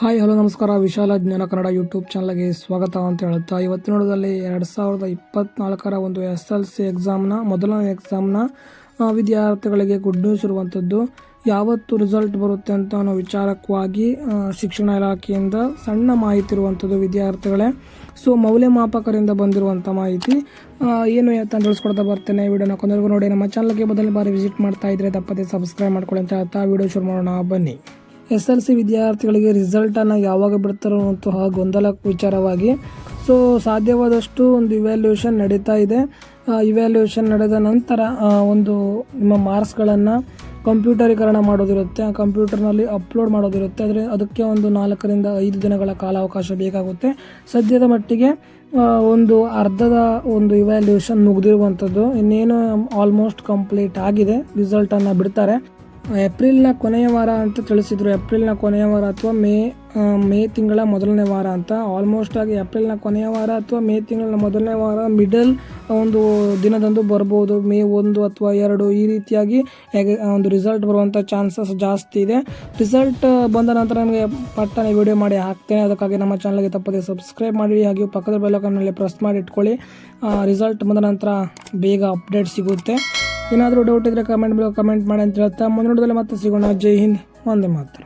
Hi, hello, ನಮಸ್ಕಾರ. ವಿಶಾಲ ಜ್ಞಾನ ಕನ್ನಡ ಯೂಟ್ಯೂಬ್ ಚಾನಲ್ಗೆ ಸ್ವಾಗತ ಅಂತ ಹೇಳುತ್ತಾ, ಇವತ್ತಿನ ನೋಡೋದಲ್ಲಿ ಎರಡು ಸಾವಿರದ ಇಪ್ಪತ್ನಾಲ್ಕರ ಒಂದು ಎಸ್ ಎಲ್ ಸಿ ಎಕ್ಸಾಮ್ನ, ಮೊದಲನೇ ಎಕ್ಸಾಮ್ನ ವಿದ್ಯಾರ್ಥಿಗಳಿಗೆ ಗುಡ್ ನ್ಯೂಸ್ ಇರುವಂಥದ್ದು. ಯಾವತ್ತು ರಿಸಲ್ಟ್ ಬರುತ್ತೆ ಅಂತ ಅನ್ನೋ ವಿಚಾರಕವಾಗಿ ಶಿಕ್ಷಣ ಇಲಾಖೆಯಿಂದ ಸಣ್ಣ ಮಾಹಿತಿ ಇರುವಂಥದ್ದು ವಿದ್ಯಾರ್ಥಿಗಳೇ. ಸೊ ಮೌಲ್ಯಮಾಪಕರಿಂದ ಬಂದಿರುವಂಥ ಮಾಹಿತಿ ಏನು ಅಂತ ತಿಳಿಸ್ಕೊಡ್ತಾ ಬರ್ತೇನೆ. ವಿಡಿಯೋನ ಕೊನೆಗೂ ನೋಡಿ. ನಮ್ಮ ಚಾನಲ್ಗೆ ಮೊದಲ ಬಾರಿ ವಿಸಿಟ್ ಮಾಡ್ತಾ ಇದ್ರೆ ತಪ್ಪದೆ ಸಬ್ಸ್ಕ್ರೈಬ್ ಮಾಡ್ಕೊಳ್ಳಿ ಅಂತ ಹೇಳ್ತಾ, ವಿಡಿಯೋ ಶುರು ಮಾಡೋಣ. ಬನ್ನಿ. ಎಸ್ ಎಲ್ ಸಿ ವಿದ್ಯಾರ್ಥಿಗಳಿಗೆ ರಿಸಲ್ಟನ್ನು ಯಾವಾಗ ಬಿಡ್ತಾರೋ ಅಂತಹ ಗೊಂದಲ ವಿಚಾರವಾಗಿ. ಸೊ ಸಾಧ್ಯವಾದಷ್ಟು ಒಂದು ಇವ್ಯಾಲ್ಯೂಯೇಷನ್ ನಡೀತಾ ಇದೆ. ಇವ್ಯಾಲ್ಯೂಯೇಷನ್ ನಡೆದ ನಂತರ ಒಂದು ನಿಮ್ಮ ಮಾರ್ಕ್ಸ್ಗಳನ್ನು ಕಂಪ್ಯೂಟರೀಕರಣ ಮಾಡೋದಿರುತ್ತೆ. ಆ ಕಂಪ್ಯೂಟರ್ನಲ್ಲಿ ಅಪ್ಲೋಡ್ ಮಾಡೋದಿರುತ್ತೆ. ಆದರೆ ಅದಕ್ಕೆ ಒಂದು ನಾಲ್ಕರಿಂದ ಐದು ದಿನಗಳ ಕಾಲಾವಕಾಶ ಬೇಕಾಗುತ್ತೆ. ಸದ್ಯದ ಮಟ್ಟಿಗೆ ಒಂದು ಅರ್ಧದ ಒಂದು ಇವ್ಯಾಲ್ಯೂಯೇಷನ್ ಮುಗಿದಿರುವಂಥದ್ದು ಇನ್ನೇನು ಆಲ್ಮೋಸ್ಟ್ ಕಂಪ್ಲೀಟ್ ಆಗಿದೆ. ರಿಸಲ್ಟನ್ನು ಬಿಡ್ತಾರೆ. ಏಪ್ರಿಲ್ನ ಕೊನೆಯ ವಾರ ಅಂತ ತಿಳಿಸಿದ್ರು. ಏಪ್ರಿಲ್ನ ಕೊನೆಯ ವಾರ ಅಥವಾ ಮೇ ಮೇ ತಿಂಗಳ ಮೊದಲನೇ ವಾರ ಅಂತ. ಆಲ್ಮೋಸ್ಟ್ ಆಗಿ ಏಪ್ರಿಲ್ನ ಕೊನೆಯ ವಾರ ಅಥವಾ ಮೇ ತಿಂಗಳ ಮೊದಲನೇ ವಾರ ಮಿಡಲ್ ಒಂದು ದಿನದಂದು ಬರ್ಬೋದು. ಮೇ ಒಂದು ಅಥವಾ ಎರಡು ಈ ರೀತಿಯಾಗಿ ಒಂದು ರಿಸಲ್ಟ್ ಬರುವಂಥ ಚಾನ್ಸಸ್ ಜಾಸ್ತಿ ಇದೆ. ರಿಸಲ್ಟ್ ಬಂದ ನಂತರ ನನಗೆ ಪಟ್ಟನೆ ವಿಡಿಯೋ ಮಾಡಿ ಹಾಕ್ತೇನೆ. ಅದಕ್ಕಾಗಿ ನಮ್ಮ ಚಾನಲ್ಗೆ ತಪ್ಪದೆ ಸಬ್ಸ್ಕ್ರೈಬ್ ಮಾಡಿ ಹಾಗೆ ಪಕ್ಕದ ಬೆಲ್ಲಕನ್ನಲ್ಲಿ ಪ್ರೆಸ್ ಮಾಡಿ ಇಟ್ಕೊಳ್ಳಿ. ರಿಸಲ್ಟ್ ಬಂದ ನಂತರ ಬೇಗ ಅಪ್ಡೇಟ್ ಸಿಗುತ್ತೆ. ಏನಾದರೂ ಡೌಟ್ ಇದ್ದರೆ ಕಮೆಂಟ್ ಕಮೆಂಟ್ ಮಾಡಿ ಅಂತ ಹೇಳ್ತಾ ಮುಂದಿನ ಮತ್ತೆ ಸಿಗೋಣ. ಜೈ ಹಿಂದ್. ಒಂದೇ ಮಾತ್ರ.